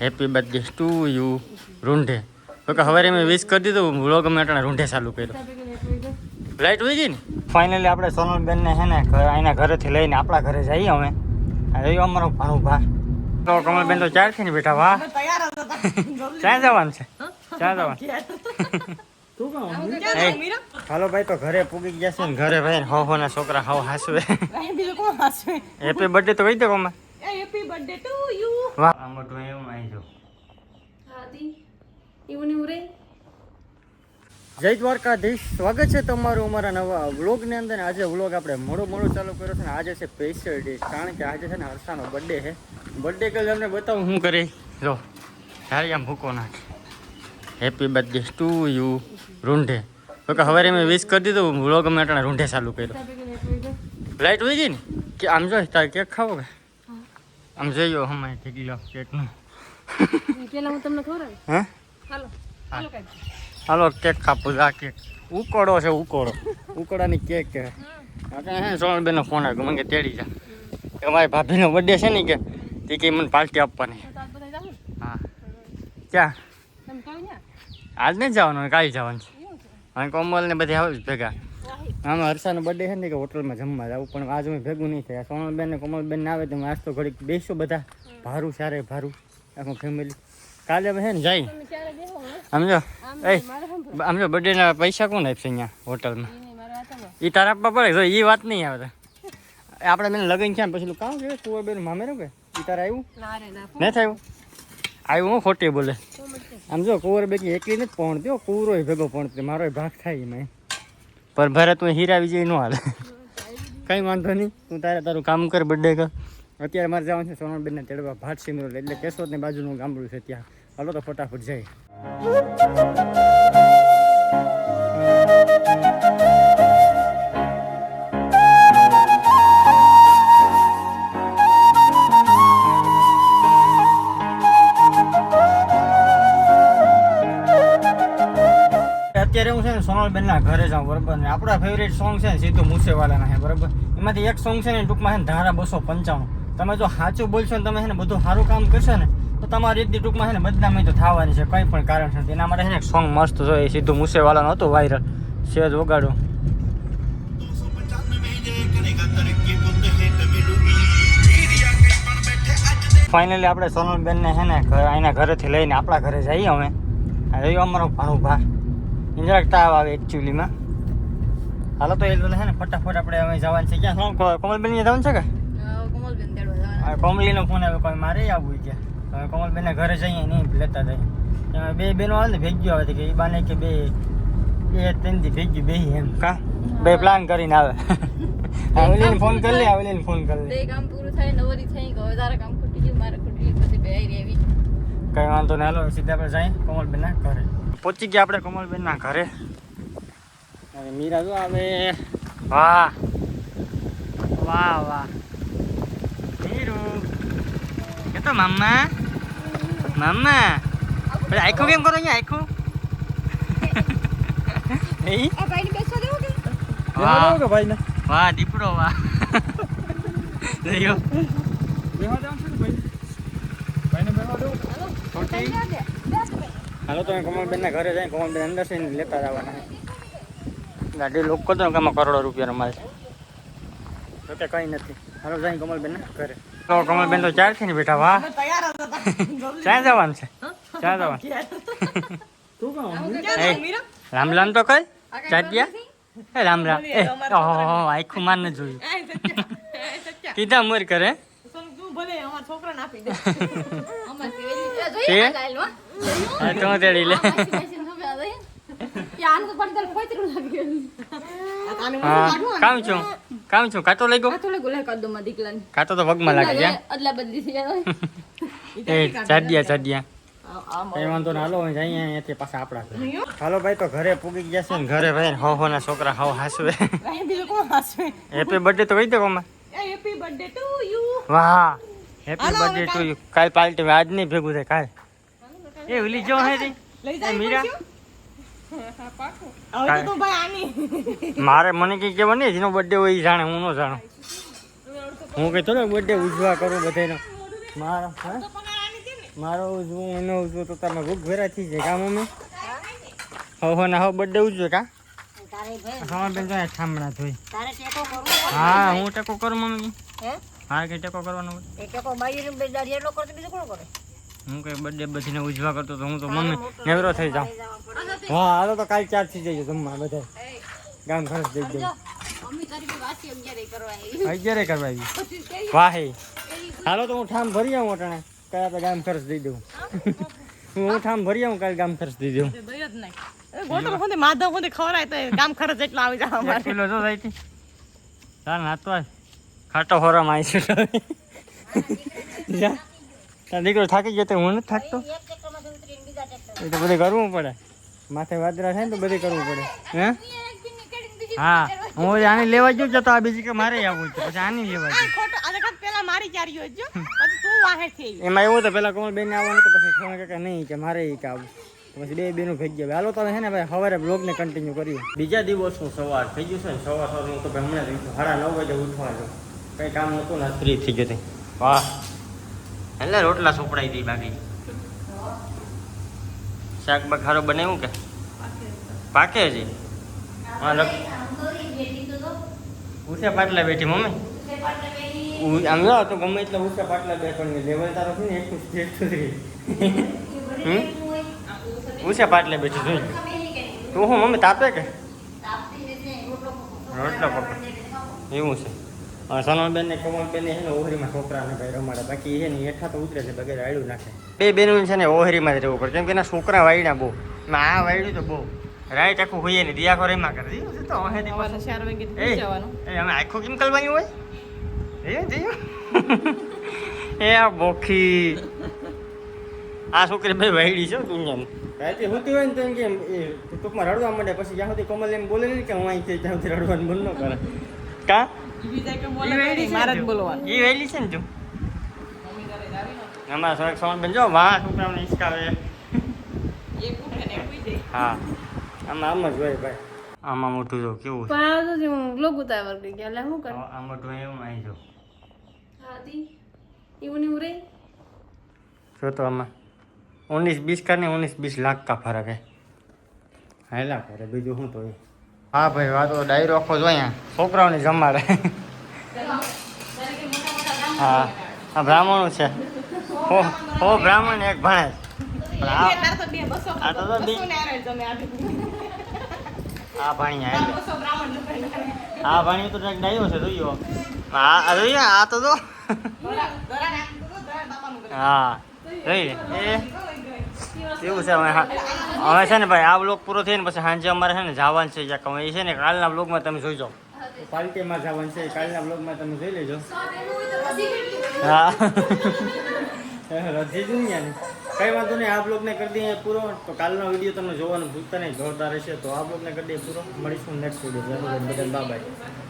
Happy birthday to you રૂંઢે. Okay હવે મેં વિશ કરી દીધું વ્લોગ અમે અટાણે રૂંઢે ચાલુ કર્યો. લાઈટ હોય ગઈ ને? ફાઇનલી આપણે સોનલબેન ને હે ને ઘર- એના ઘરેથી લઈને આપણા ઘરે જઈએ અમે. આ રહ્યો અમારો ભાણું ભા તો કમલબેન તો ચાર ને બેઠા વાહ. ક્યાં જવાનું છે? ક્યાં જવાનું? હાલો ભાઈ તો ઘરે પૂગી ગયા છે ને ઘરે ભાઈ હો હો ના છોકરા હાવ હાસવે. હેપી બર્થડે તો કહી દો કોમાં. Happy birthday to you. વાહ. આ મોટું એમ આવી જો હાથી એવું ને ઉરે. જય દ્વારકાધીશ. સ્વાગત છે તમારું અમારા નવા વ્લોગની અંદર. આજે વ્લોગ આપણે મોડો મોડો ચાલુ કર્યો છે ને આજે છે સ્પેશિયલ ડે કારણ કે આજે છે ને હર્ષાનો બર્થડે છે. બર્થડે કે તમને બતાવું શું કરી. જો તારી આમ ભૂકો નાખે. હેપી બર્થડે ટુ યુ રૂંઢે. ઓકે હવે મેં વિશ કરી દીધું વ્લોગ અમે અટાણે રૂંઢે ચાલુ કર્યો. લાઈટ હોય ગઈ ને? કે આમ જો તારે કેક ખાવો કે? આમ જોયો હમાય ઠીક લો કેકનું. પેલા હું તમને ખવડાવી? હે? હાલો હાલો કાઢ હાલો કેક કાપું આ કેક. ઉકોડો છે ઉકોડો ઉકોડાની કેક કે હે સોનલબેનનો ફોન આવ્યો મને કે તેડી જા. કે મારી ભાભીનો બર્થડે છે ને કે તે કે મને પાર્ટી આપવાની. હા. ક્યાં? આજ નહીં જવાનું કાલે જવાનું. છે. અને કોમલ ને બધી આવે જ ભેગા. આમાં હર્ષાનો બર્થડે છે ને કે હોટલમાં જમવા જાવ પણ આજ અમે ભેગું નહીં થયા. સોનલબેન ને કોમલબેન ને આવે તો આજ તો ઘડીક બેસો બધા. ભારું સારે ભારું. આખું ફેમિલી કાલે અમે છે ને જાય? સમજો એ સમજો સાંભળો આમ જો બર્થડેના પૈસા કોણ આપશે અહીંયા હોટલમાં? એ તારા આપવા પડે એ વાત નહીં આવે આપણે મેં લગન છે પછી કામ કે કુંવર બેન મામેરું કે? એ તારે આવ્યું નહીં થયું? આવ્યું હું ખોટી બોલે. આમ જો કુંવર બેકી એકલી નથી પહોંચતી કુંવરો ભેગો પહોંચતી મારો ભાગ થાય એમાં. પર ભરત હું હીરા વિજય નો હાલે. કઈ વાંધો નહીં. તું તારે તારું કામ કર બર્થડે કર અત્યારે મારે જવાનું છે સોનલબેનને તેડવા ભાટસિંહ એટલે કેશોદની બાજુનું ગામડું છે ત્યાં. હલો તો ફટાફટ જાય હું છે ને ઘરે જાઉં, બરાબર? ને આપણા ફેવરેટ સોંગ છે ને સીધું મૂસેવાલાના છે, બરાબર? એમાંથી એક સોંગ છે ને ટૂંકમાં છે ને ધારા બસો પંચાણું. તમે જો સાચું બોલશો ને તમે છે ને બધું સારું કામ કરશો ને, તો તમારી એક ટૂંકમાં છે ને બદનામી તો થવાની છે, કંઈ પણ કારણ છે. એના માટે છે ને સોંગ મસ્ત છે, એ સીધું મૂસેવાલાનું હતું વાયરલ સેજ વગાડું. ફાઇનલી આપણે સોનલબેનને છે ને એના ઘરેથી લઈને આપણા ઘરે જઈએ અમે. રહ્યો અમારો ભાણું ભા ઇન્જરાક તાવ આવે એકચ્યુઅલીમાં હાલો તો એ છે ને ફટાફટ આપણે હવે જવાનું છે. ક્યાં? શું કોમલબેન જવાનું છે. કે કોમલીનો ફોન આવ્યો કોઈ મારે આવવું છે. હવે કોમલબેનને ઘરે જઈએ નહીં લેતા જઈએ બે બેનો આવે ને ભેગ્યું આવે કે એ બાને કે બે બે ત્રણ દી ભેગ્યું બે એમ. કા? બે પ્લાન કરીને આવે. આવેલીને ફોન કરી લે આવેલીને ફોન કરી લે. કામ પૂરું થાય નવરી થઈ ગયો તારા કામ ખૂટી ગયું મારે ખૂટી ગયું પછી બે આવી. કઈ વાંધો નહીં. હાલો સીધા આપણે જઈએ કોમલબેનના ઘરે. પહોંચી ગયા આપણે કોમલબેનના ઘરે. અને મીરા જો આવે. વાહ. વાહ વાહ. મીરુ. કે તો મમ્મા મમ્મા આખું કેમ કરો અહીંયા આખું નહીં આ ભાઈને બેસવા દેવું કે? વાહ. વાહ દીપડો વાહ. જોયો હાલો તો કોમલબેનના ઘરે જાય કમલબેન અંદર છે લેતા જવાના. ગાડી લોકો તો ને કે આમાં કરોડો રૂપિયાનો માલ છે. તો કે કંઈ નથી. હાલો જાય કોમલબેનના ઘરે. તો કમલબેન તો ચાર છે ને બેઠા વાહ. ક્યાં જવાનું છે. ક્યાં જવાનું. એ રામ રામ તો કઈ ચાટિયા? એ રામ રામ એ આખું માન ન જોયું કીધા મોર કરે અમાર કે? વેલી એ તો તેડી લે. યાર તો કામ છું. કામ છું. કાંટો લઈ ગયો માં દીકલાને કાંટો તો પગમાં લાગે ચાડિયા ચાડિયા કઈ વાંધો ના હાલો જઈએ અહીંયાથી પાછા આપણા ઘરે. હાલો ભાઈ તો ઘરે પૂગી ગયા છે ને ઘરે ભાઈ હો હો ના છોકરા હો હાસવે. હેપી બર્થડે તો કહી દે કોમાં. હેપી બર્થડે ટુ યુ વાહ. હેપી બર્થડે ટુ યુ કાલ. પાર્ટી આજ નહીં ભેગું થાય કાલ. એ ઓલી જો હે રી. મીરા. મારે મને કઈ કેવા નહીં જેનો બર્થડે હોય એ જાણે હું ન જાણું. હું કહેતો ને બર્થડે ઉજવા કરું બધાનો મારો હે? મારો ઉજવું એનો ઉજવું તો તમે ભૂખ ભેરા થઈ જાય કામ અમે હો હો ના હો બર્થડે ઉજવે કા? તારે હા બેન જો ઠામણા ધોઈ. તારે ટેકો કરવો પડે. હા હું ટેકો કરું મમ્મી? હે કે ટેકો કરવાનો એ ટેકો બાઈને બે દાડી એટલો કરતો બીજું કોણ કરે? હું કઈ બર્થડે બધીને ઉજવા કરતો તો હું તો મમ્મી નેવરો થઈ જાઉં. હા હાલો તો કાલ ચાર થઈ જઈએ જમવા બધા ગામ ખર્ચ બી વાસી અગિયારે કરવા આવી અગિયારે કરવા આવી વાહે. હાલો તો હું ઠામ ભરી આવું અટાણે. કયા આપણે ગામ ખર્ચ દઈ દઉં હું ઠામ ભરી આવું કાલ ગામ ખર્ચ દઈ દઉં દઈ ખોંદે માધવ ખોંદે ખવરાય તો ગામ ખર્ચ એટલો આવી જાય અમારે. કિલો જો જાય તાર નાતો ખાટો હોરામાં આવી છે જા. તાર દીકરો થાકી ગયો તો હું નથી થાકતો? એ તો બધું કરવું પડે. માથે વાદરા થાય ને તો બધું કરવું પડે. હે? હા. હું આની લેવા ગયો જતો આ બીજી કે મારે આવવું છે. પછી આની લેવા ગયો. જો. એમાં એવું તો પેલા કોમલ બેન આવવાનું તો પછી ફોન કે નહીં કે મારે એ કે આવું પછી બે બેનું ભેગી ગયા. હાલો તમે છે ને ભાઈ સવારે બ્લોગને કન્ટિન્યુ કરીએ. બીજા દિવસનું સવાર થઈ ગયું છે ને સવાર સવારનું તો ભાઈ હમણાં જ. સાડા નવ વાગે ઉઠવાનું. કંઈ કામ નહોતું ને, ફ્રી થઈ ગયો વાહ. એટલે રોટલા સોપડાઈ દી બાકી. શાક બખારો બનાવ્યું કે? પાકે છે? ઉઠે પાટલા બેઠી, મમ્મી. આમ જો, તો ગમે એટલે ઊંચા પાટલા બે પણ લેવલ તારો છે ને સુધી હમ? ઊંચા પાટલે બેઠી, જોઈ તું હું, મમ્મી, તાપે કે? રોટલો પકડ. એવું છે. સોનલબેન ને કોમલબેન ને છે ને ઓહરીમાં છોકરાને ભાઈ રમાડે. બાકી એ ને હેઠા તો ઉતરે છે બગેર આડ્યું નાખે. બે બેનું છે ને ઓહરીમાં જ રહેવું પડે કેમ કે એના છોકરા વાયડા બહુ. આ વાયડું તો બહુ. રાઈટ આખું હોઈએ ને દિયા કરે એમાં કરે. દીધું તો એ અમે આખું કેમ કરવાની હોય? એ આ બોખી. આ છોકરી ભાઈ વાયડી છે દુનિયામાં રાતે હોતી હોય ને તો એમ ટૂંકમાં રડવા માંડે પછી જ્યાં સુધી કોમલ એમ બોલે ને કે હું અહીંથી ત્યાં સુધી રડવાનું બંધ ન કરે. કા ઈ વેલી છે ને તું અમારા સોય સોન બનજો વાહ છોકરાઓને હિસકાવે હા આમાં આમ જ હોય ભાઈ આમાં મોટું જો કેવું પણ આ તો હું ગ્લોગ ઉતાવળ ગઈ ગયા એટલે શું કરું આ મોટું એવું આવી જો હાથી એવું ને ઉરે જો તો આમાં ઉન્નીસ બીસ કાને ઉન્નીસ બીસ લાખ કા ફરક હે હેલા કરે બીજું શું તો હા ભાઈ આ તો ડાયરો આખો જો અહીંયા. છોકરાઓને જમાડે હા આ બ્રાહ્મણું છે. હો હો બ્રાહ્મણ એક ભણે આ ભણી આ આ ભણી તો ડાયો છે જોયો હા આ આ તો જો. હા જોઈ એ એવું છે હવે હા. હવે છે ને ભાઈ આ બ્લોગ પૂરો થઈને પછી સાંજે અમારે છે ને જવાનું છે જ્યાં કમાઈ છે ને કાલના બ્લોગમાં તમે જોઈ જાઓ. પાર્ટીમાં જવાનું છે કાલના બ્લોગમાં તમે જોઈ લેજો. હા. રજી દુનિયાની કઈ વાંધો નહીં આ બ્લોગને કરી દઈએ પૂરો. તો કાલનો વીડિયો તમને જોવાનું ભૂલતા નહીં જોરદાર રહેશે. તો આ બ્લોગને કરી દઈએ પૂરો. મળીશું નેક્સ્ટ વીડિયો બધા બાય